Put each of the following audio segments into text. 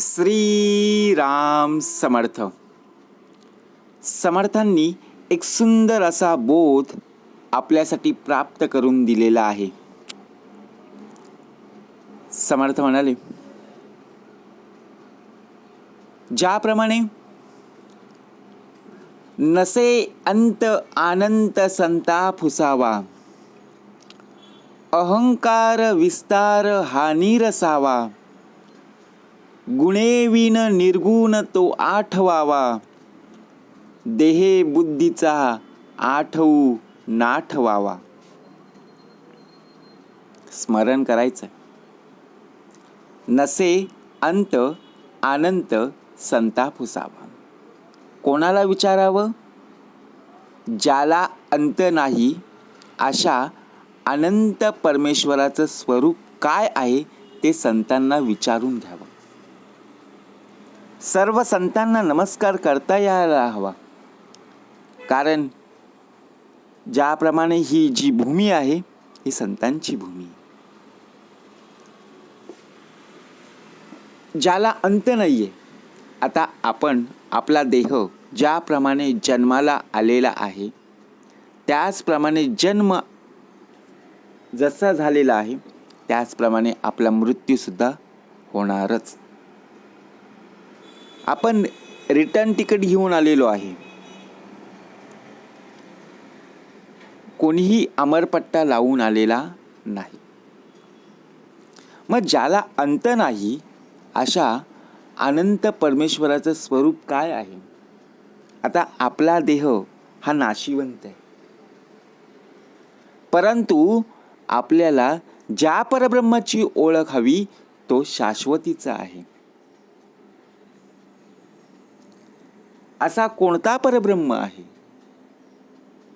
श्रीराम समर्थ. समर्थांनी एक सुंदर असा बोध आपल्यासाठी प्राप्त करून दिलेला आहे. समर्थ म्हणाले ज्याप्रमाणे नसे अंत आनंत संताप हुसावा अहंकार विस्तार हानी रसावा गुणेविन निर्गुण तो आठवावा. देहे बुद्धीचा आठवू नाठवावा. स्मरण करायचं नसे अंत आनंत संताप हुसावा. कोणाला विचारावं? ज्याला अंत नाही अशा अनंत परमेश्वराचं स्वरूप काय आहे ते संतांना विचारून घ्यावं. सर्व संतांना नमस्कार करता यायला हवा. कारण ज्याप्रमाणे ही जी भूमी आहे ही संतांची भूमी. ज्याला अंत नाही आहे आता आपण आपला देह ज्याप्रमाणे जन्माला आलेला आहे त्याचप्रमाणे जन्म जसा झालेला आहे त्याचप्रमाणे आपला मृत्यूसुद्धा होणारच. आपण रिटर्न तिकीट घेऊन आलेलो आहे. कोणीही अमरपट्टा लावून आलेला नाही. मग ज्याला अंत नाही अशा अनंत परमेश्वराचं स्वरूप काय आहे? आता आपला देह हा नाशिवंत आहे. परंतु आपल्याला ज्या परब्रह्माची ओळख हवी तो शाश्वतीचा आहे. असा कोणता परब्रह्म आहे?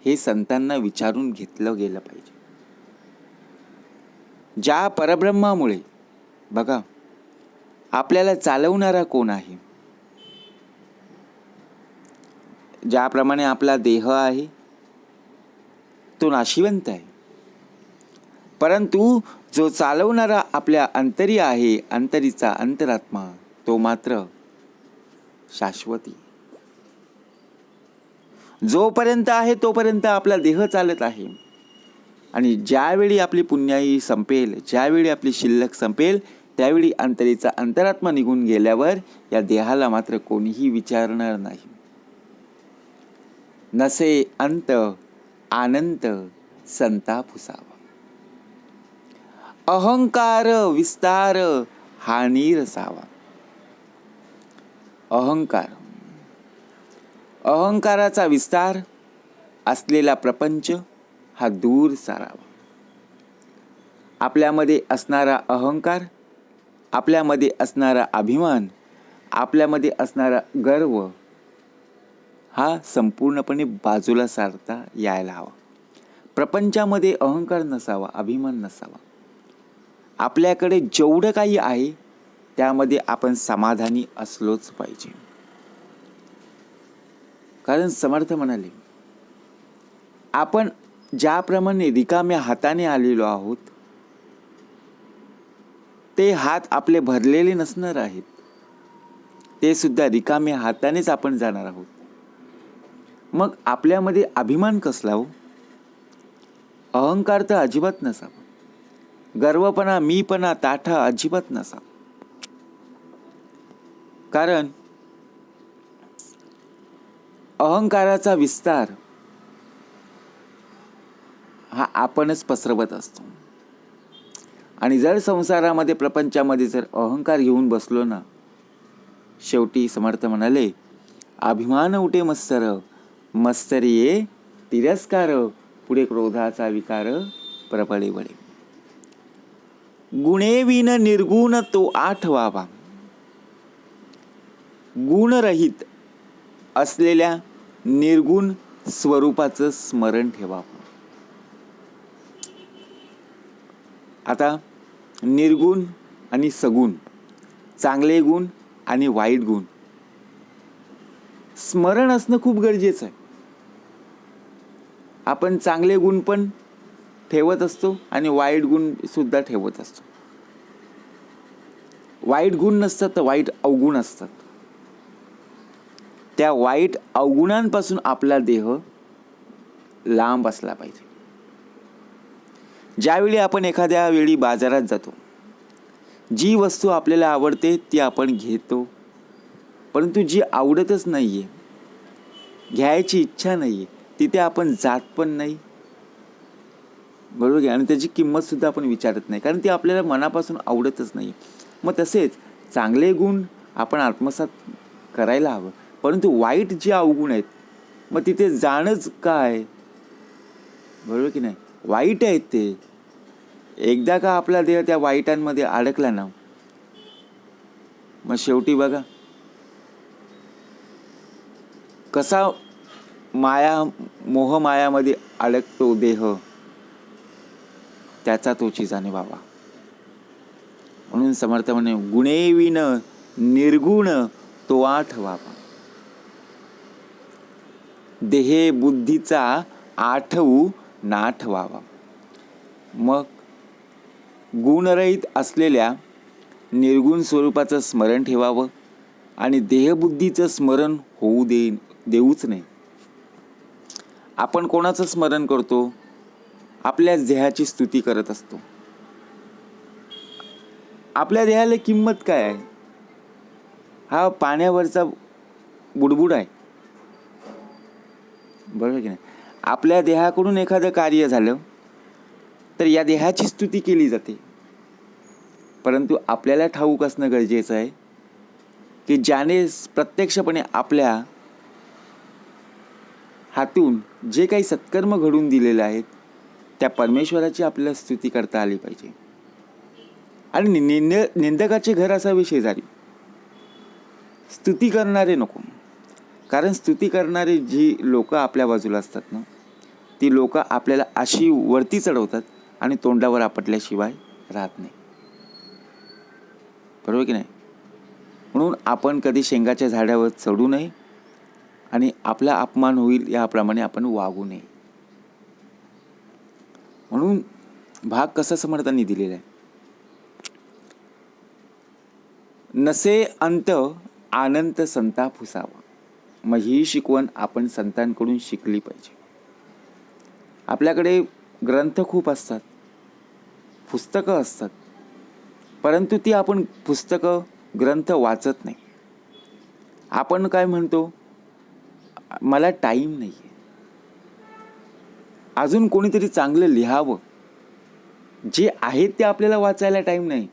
हे संतांना विचारून घेतलं गेलं पाहिजे. ज्या परब्रह्मामुळे बघा आपल्याला चालवणारा कोण आहे? ज्याप्रमाणे आपला देह आहे तो नाशिवंत आहे. परंतु जो चालवणारा आपल्या अंतरी आहे अंतरीचा अंतरात्मा तो मात्र शाश्वती. जोपर्यंत आहे तोपर्यंत आपला देह चालत आहे. आणि ज्यावेळी आपली पुण्याई संपेल ज्यावेळी आपली शिल्लक संपेल त्यावेळी अंतरीचा अंतरात्मा निघून गेल्यावर या देहाला मात्र कोणीही विचारणार नाही. नसे अंत आनंत संताप हुसावा. अहंकार विस्तार हानी रसावा अहंकार अहंकाराचा विस्तार असलेला प्रपंच हा दूर सारावा. आपल्यामध्ये असणारा अहंकार आपल्यामध्ये असणारा अभिमान आपल्यामध्ये असणारा गर्व हा संपूर्णपणे बाजूला सारता यायला हवा. प्रपंचामध्ये अहंकार नसावा अभिमान नसावा. आपल्याकडे जेवढं काही आहे त्यामध्ये आपण समाधानी असलोच पाहिजे. कारण समर्थ म्हणाले आपण ज्याप्रमाणे रिकाम्या हाताने आलेलो आहोत ते हात आपले भरलेले नसणार आहेत. ते सुद्धा रिकाम्या हातानेच आपण जाणार आहोत. मग आपल्यामध्ये अभिमान कसला हो? अहंकार तर अजिबात नसावा. गर्वपणा मीपणा ताठा अजिबात नसावा. कारण अहंकाराचा विस्तार हा आपणच पसरवत असतो. आणि जर संसारामध्ये प्रपंचामध्ये जर अहंकार घेऊन बसलो ना शेवटी समर्थ म्हणाले अभिमान उठे मत्सर मत्सर ये तिरस्कार पुढे क्रोधाचा विकार प्रबळे बळे गुणेविन निर्गुण तो आठवावा गुणरहित असलेल्या निर्गुण स्वरूपाचं स्मरण ठेवावं आता निर्गुण आणि सगुण चांगले गुण आणि वाईट गुण. स्मरण असणं खूप गरजेचं आहे. आपण चांगले गुण पण ठेवत असतो आणि वाईट गुण सुद्धा ठेवत असतो. वाईट गुण नसतात तर वाईट अवगुण असतात. त्या वाईट अवगुणांपासून आपला देह लांब असला पाहिजे. ज्यावेळी आपण एखाद्या वेळी बाजारात जातो जी वस्तू आपल्याला आवडते ती आपण घेतो परंतु जी आवडतच नाही आहे घ्यायची इच्छा नाही आहे तिथे आपण जात पण नाही. बरोबर आहे आणि त्याची किंमतसुद्धा आपण विचारत नाही कारण ती आपल्याला मनापासून आवडतच नाही मग तसेच चांगले गुण आपण आत्मसात करायला हवं. परंतु वाईट जे अवगुण आहेत मग तिथे जाणंच काय? बरोबर की नाही? वाईट आहेत ते. एकदा का आपला देह त्या वाईटांमध्ये अडकला ना मग शेवटी बघा. कसा माया मोहमायामध्ये अडकतो देह त्याचा तोची जाणे बाबा. म्हणून समर्थ म्हणे गुणेविन निर्गुण तो आठ वाबा देहे बुद्धीचा आठवू नाठवावा. मग गुणरहित असलेल्या निर्गुण स्वरूपाचं स्मरण ठेवावं आणि देहबुद्धीचं स्मरण होऊ दे देऊच नाही. आपण कोणाचं स्मरण करतो? आपल्या देहाची स्तुती करत असतो. आपल्या देहाला किंमत काय आहे? हा पाण्यावरचा बुडबुड आहे. बरोबर की नाही? आपल्या देहाकडून एखादं कार्य झालं तर या देहाची स्तुती केली जाते. परंतु आपल्याला ठाऊक असणं गरजेचं आहे की ज्याने प्रत्यक्षपणे आपल्या हातून जे काही सत्कर्म घडून दिलेले आहेत त्या परमेश्वराची आपल्याला स्तुती करता आली पाहिजे. आणि निंद निंदकाचे घर असावे शेजारी. स्तुती करणारे नको. कारण स्तुती करणारी जी लोकं आपल्या बाजूला असतात ना ती लोकं आपल्याला अशी वरती चढवतात आणि तोंडावर आपटल्याशिवाय राहत नाही. बरोबर की नाही? म्हणून आपण कधी शेंगाच्या झाडावर चढू नये आणि आपला अपमान होईल याप्रमाणे आपण वागू नये. म्हणून भाग कसा समर्थांनी दिलेला आहे? नसे अंत आनंद संताप हुसावा. मग ही शिकवण आपण संतांकडून शिकली पाहिजे. आपल्याकडे ग्रंथ खूप असतात. पुस्तकं असतात. परंतु ती आपण पुस्तकं ग्रंथ वाचत नाही. आपण काय म्हणतो? मला टाईम नाही आहे अजून कोणीतरी चांगलं लिहावं. जे आहे ते आपल्याला वाचायला टाईम नाही.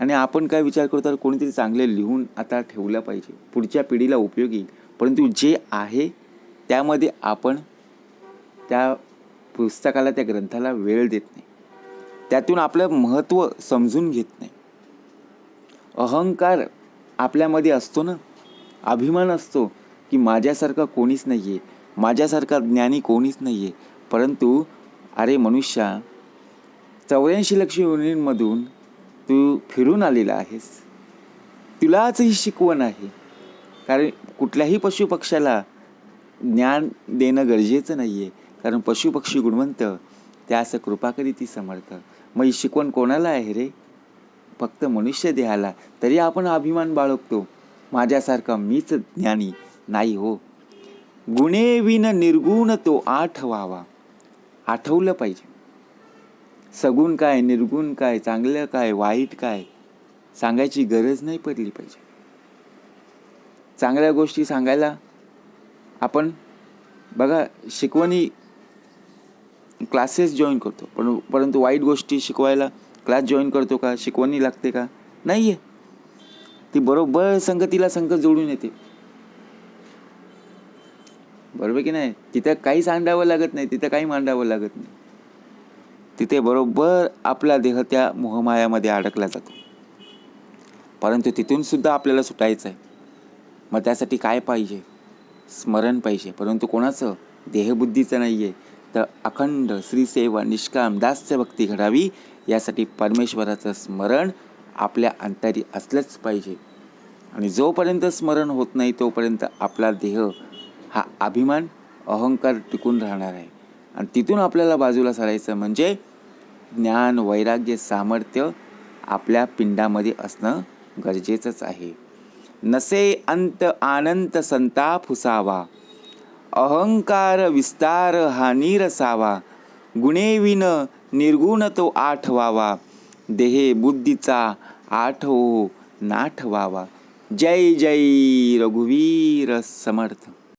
आणि आपण काय विचार करतो कोणीतरी चांगले लिहून आता ठेवलं पाहिजे. पुढच्या पिढीला उपयोगी परंतु जे आहे त्यामध्ये आपण त्या पुस्तकाला त्या ग्रंथाला वेळ देत नाही. त्यातून आपलं महत्त्व समजून घेत नाही. अहंकार आपल्यामध्ये असतो ना. अभिमान असतो की माझ्यासारखा कोणीच नाही आहे माझ्यासारखा ज्ञानी कोणीच नाही आहे परंतु अरे मनुष्या चौऱ्याऐंशी लक्ष युनिटमधून तू फिरून आलेला आहेस. तुलाच ही शिकवण आहे. कारण कुठल्याही पशुपक्षाला ज्ञान देणं गरजेचं नाही आहे कारण पशुपक्षी गुणवंत त्यास कृपा करी ती समर्थ. मग ही शिकवण कोणाला आहे रे? फक्त मनुष्य देहाला. तरी आपण अभिमान बाळगतो. माझ्यासारखा मीच ज्ञानी नाही हो. गुणेविन निर्गुण तो आठवावा. आठवलं पाहिजे. सगुण काय निर्गुण काय चांगलं काय वाईट काय सांगायची गरज नाही पडली पाहिजे. चांगल्या गोष्टी सांगायला आपण बघा शिकवणी क्लासेस जॉईन करतो. पण परंतु वाईट गोष्टी शिकवायला क्लास जॉईन करतो का शिकवणी लागते का? नाही आहे ती बरोबर संगतीला संगत जोडून येते. बरोबर की नाही? तिथं काही सांडावं लागत नाही तिथं काही मांडावं लागत नाही. तिथे बरोबर आपला देह त्या मोहमायामध्ये अडकला जातो. परंतु तिथून सुद्धा आपल्याला सुटायचं आहे मग त्यासाठी काय पाहिजे? स्मरण पाहिजे. परंतु कोणाचं? देहबुद्धीचं नाही आहे तर अखंड श्रीसेवा निष्काम दास्य भक्ती घडावी यासाठी परमेश्वराचं स्मरण आपल्या अंतरी असलंच पाहिजे. आणि जोपर्यंत स्मरण होत नाही तोपर्यंत आपला देह हा अभिमान अहंकार टिकून राहणार आहे. आणि तिथून आपल्याला बाजूला सरायचं म्हणजे ज्ञान वैराग्य सामर्थ्य आपल्या पिंडामध्ये असणं गरजेचंच आहे. नसे अंत आनंत संताप हुसावा. अहंकार विस्तार हा नीरसावा गुणेविन निर्गुण तो आठवावा. देहे बुद्धीचा आठवो नाठवावा. जय जय रघुवीर समर्थ.